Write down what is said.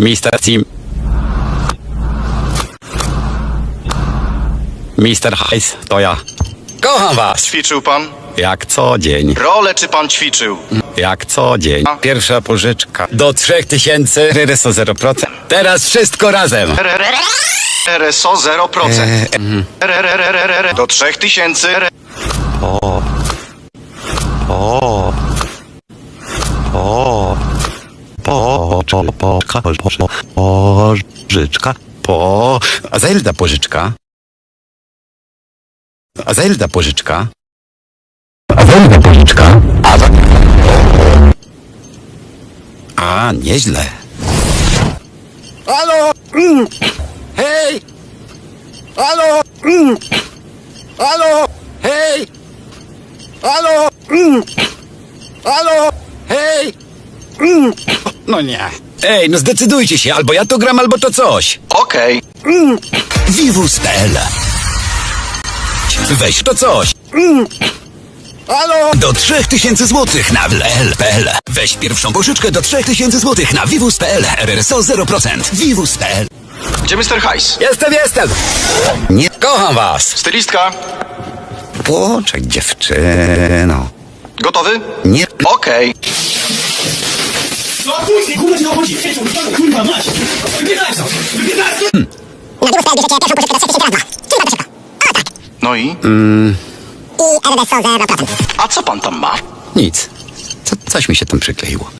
Mister Sim. Mister Heiss, to ja. Kocham was! Ćwiczył pan? Jak co dzień. Rolę czy pan ćwiczył? Jak co dzień. Pierwsza pożyczka. Do 3000. RSO 0%. Teraz wszystko razem. RSO 0%. RRRRR Do 3000. O. O. Po. Po. Po. Pożyczka. Po. A ta pożyczka? A ta pożyczka? A ta pożyczka? A za... A, nieźle. Halo! Hej! Halo! Halo! Hej! Halo! Halo! Hej! Mm. No nie. Ej, no zdecydujcie się, albo ja to gram, albo to coś. Okej. Vivus.pl Weź to coś. Halo? Do 3000 złotych na WL.pl Weź pierwszą pożyczkę do 3000 złotych na Vivus.pl RRSO 0% Vivus.pl Gdzie Mr. Heiss? Jestem, jestem! Nie kocham was! Stylistka? Poczekaj, dziewczyno. Gotowy? Nie... Okej. Kurwa, mać. To. Na biurku bierzecie pierwszą pożyczkę za 3000 razy. Czyli. O tak. No i? I RDSO 0%. A co pan tam ma? Nic. Co, coś mi się tam przykleiło.